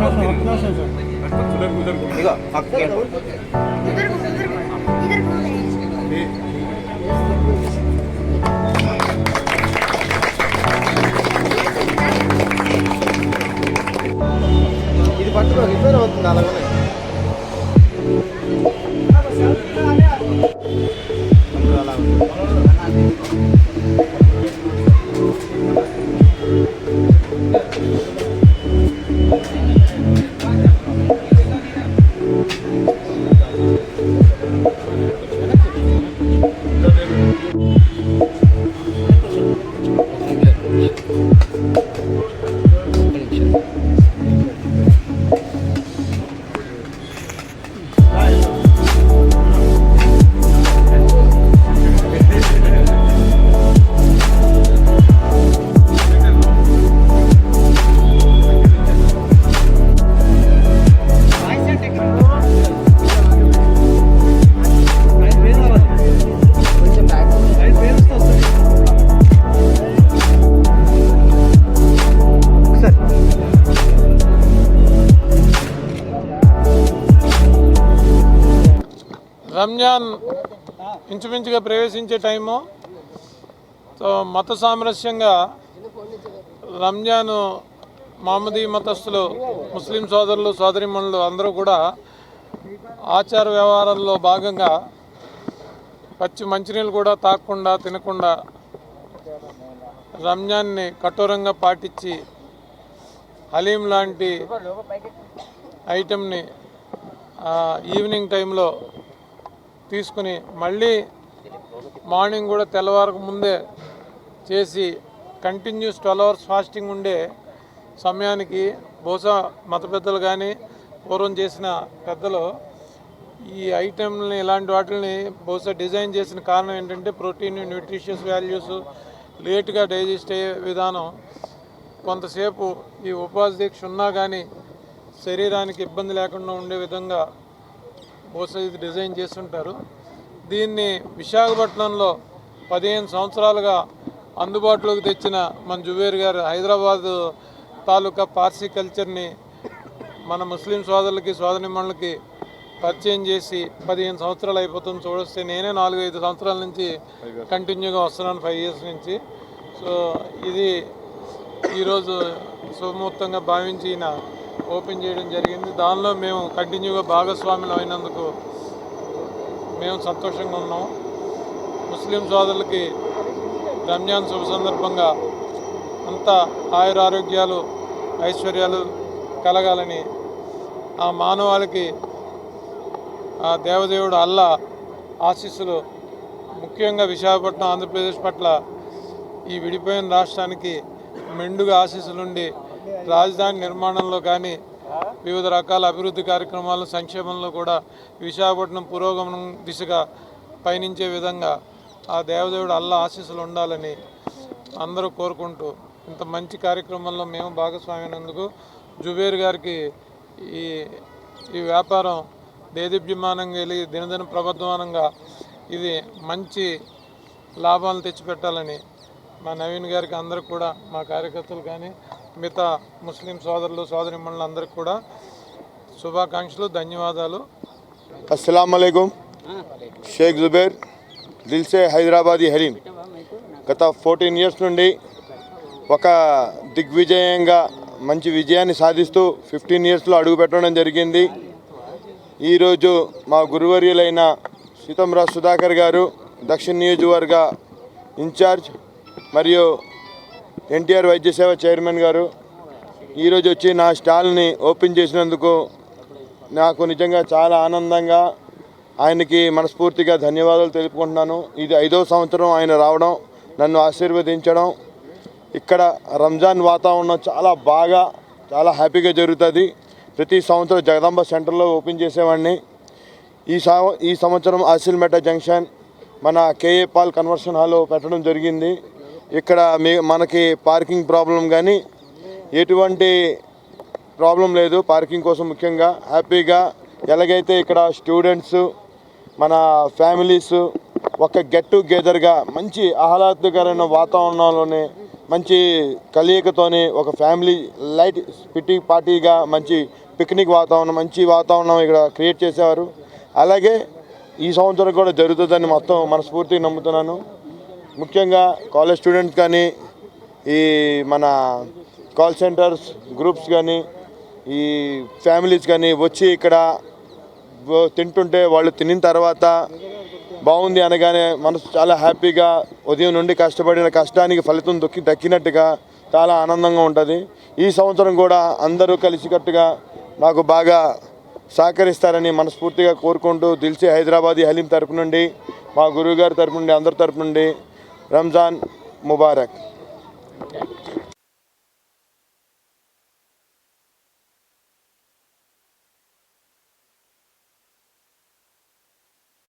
그래서 그대로 그대로. 이거 바꾸게. రంజాన్ ఇంచుమించుగా ప్రవేశించే time. So మత సామరస్యంగా రంజాన్ మహమ్మదీ మతస్థులు ముస్లిం సోదరులు సోదరిమణులు అందరూ కూడా ఆచార వ్యవహారాల్లో భాగంగా పచ్చి మంచినీళ్ళు కూడా తాగకుండా తినకుండా రంజాన్ని కఠోరంగా పాటించి హలీం లాంటి ఐటెంని ఈవినింగ్ టైంలో తీసుకుని మళ్ళీ మార్నింగ్ కూడా తెల్లవారకు ముందే చేసి కంటిన్యూస్ ట్వెల్వ్ అవర్స్ ఫాస్టింగ్ ఉండే సమయానికి బహుశా మత పెద్దలు కానీ పూర్వం చేసిన పెద్దలు ఈ ఐటెంని ఇలాంటి వాటిని బహుశా డిజైన్ చేసిన కారణం ఏంటంటే ప్రోటీన్ న్యూట్రిషియస్ వాల్యూస్ లేట్గా డైజెస్ట్ అయ్యే విధానం. కొంతసేపు ఈ ఉపాధి దీక్ష ఉన్నా కానీ శరీరానికి ఇబ్బంది లేకుండా ఉండే విధంగా బహుశా ఇది డిజైన్ చేస్తుంటారు. దీన్ని విశాఖపట్నంలో పదిహేను సంవత్సరాలుగా అందుబాటులోకి తెచ్చిన మన జుబేర్ గారు హైదరాబాద్ తాలూకా పార్సీ కల్చర్ని మన ముస్లిం సోదరులకి సోదరిమణులకి పరిచయం చేసి పదిహేను సంవత్సరాలు అయిపోతుంది చూడొస్తే. నేనే నాలుగు ఐదు సంవత్సరాల నుంచి కంటిన్యూగా వస్తున్నాను ఫైవ్ ఇయర్స్ నుంచి. సో ఇది ఈరోజు శుభముహూర్తంగా భావించి ఈయన ఓపెన్ చేయడం జరిగింది. దానిలో మేము కంటిన్యూగా భాగస్వాములు అయినందుకు మేము సంతోషంగా ఉన్నాం. ముస్లిం సోదరులకి రంజాన్ శుభ సందర్భంగా అంతా ఆయురారోగ్యాలు ఐశ్వర్యాలు కలగాలని ఆ మానవాళికి ఆ దేవదేవుడు అల్లా ఆశీస్సులు ముఖ్యంగా విశాఖపట్నం ఆంధ్రప్రదేశ్ పట్ల ఈ విడిపోయిన రాష్ట్రానికి మెండుగా ఆశీస్సులుండి రాజధాని నిర్మాణంలో కానీ వివిధ రకాల అభివృద్ధి కార్యక్రమాలు సంక్షేమంలో కూడా విశాఖపట్నం పురోగమనం దిశగా పయనించే విధంగా ఆ దేవదేవుడు అల్లా ఆశీస్సులు ఉండాలని అందరూ కోరుకుంటూ ఇంత మంచి కార్యక్రమంలో మేము భాగస్వామైనందుకు జుబేర్ గారికి ఈ ఈ వ్యాపారం దేదీప్యమానంగా వెళ్ళి దినదిన ప్రబద్ధమానంగా ఇది మంచి లాభాలు తెచ్చిపెట్టాలని మా నవీన్ గారికి అందరికి కూడా మా కార్యకర్తలు కానీ మిగతా ముస్లిం సోదరులు సోదరిమ్మలు అందరికీ కూడా శుభాకాంక్షలు ధన్యవాదాలు. అస్సలం షేక్ జుబేర్ దిల్సే హైదరాబాదీ హరీం. గత ఫోర్టీన్ ఇయర్స్ నుండి ఒక దిగ్విజయంగా మంచి విజయాన్ని సాధిస్తూ ఫిఫ్టీన్ ఇయర్స్లో అడుగు పెట్టడం జరిగింది. ఈరోజు మా గురువర్యులైన సీతంరాజ్ సుధాకర్ గారు దక్షిణ నియోజకవర్గ ఇన్ఛార్జ్ మరియు ఎన్టీఆర్ వైద్య సేవ చైర్మన్ గారు ఈరోజు వచ్చి నా స్టాల్ని ఓపెన్ చేసినందుకు నాకు నిజంగా చాలా ఆనందంగా ఆయనకి మనస్ఫూర్తిగా ధన్యవాదాలు తెలుపుకుంటున్నాను. ఇది ఐదో సంవత్సరం ఆయన రావడం నన్ను ఆశీర్వదించడం. ఇక్కడ రంజాన్ వాతావరణం చాలా బాగా చాలా హ్యాపీగా జరుగుతుంది. ప్రతి సంవత్సరం జగదాంబ సెంటర్లో ఓపెన్ చేసేవాడిని. ఈ సా ఈ సంవత్సరం ఆసిల్మెట జంక్షన్ మన కేఏ పాల్ కన్వర్షన్ హాల్లో పెట్టడం జరిగింది. ఇక్కడ మీ మనకి పార్కింగ్ ప్రాబ్లం కానీ ఎటువంటి ప్రాబ్లం లేదు. పార్కింగ్ కోసం ముఖ్యంగా హ్యాపీగా ఎలాగైతే ఇక్కడ స్టూడెంట్స్ మన ఫ్యామిలీస్ ఒక గెట్ టుగెదర్గా మంచి ఆహ్లాదకరమైన వాతావరణంలోనే మంచి కలయికతోని ఒక ఫ్యామిలీ లైట్ పిట్టి పార్టీగా మంచి పిక్నిక్ వాతావరణం మంచి వాతావరణం ఇక్కడ క్రియేట్ చేసేవారు. అలాగే ఈ సంవత్సరం కూడా జరుగుతుందని మొత్తం మనస్ఫూర్తిగా నమ్ముతున్నాను. ముఖ్యంగా కాలేజ్ స్టూడెంట్స్ కానీ ఈ మన కాల్ సెంటర్స్ గ్రూప్స్ కానీ ఈ ఫ్యామిలీస్ కానీ వచ్చి ఇక్కడ తింటుంటే వాళ్ళు తినిన తర్వాత బాగుంది అనగానే మనసు చాలా హ్యాపీగా ఉదయం నుండి కష్టపడిన కష్టానికి ఫలితం దొక్కి దక్కినట్టుగా చాలా ఆనందంగా ఉంటుంది. ఈ సంవత్సరం కూడా అందరూ కలిసికట్టుగా నాకు బాగా సహకరిస్తారని మనస్ఫూర్తిగా కోరుకుంటూ దిల్సే హైదరాబాదీ హలీం తరపు నుండి మా గురువుగారి తరపు నుండి అందరి తరపు నుండి రంజాన్ ముబారక్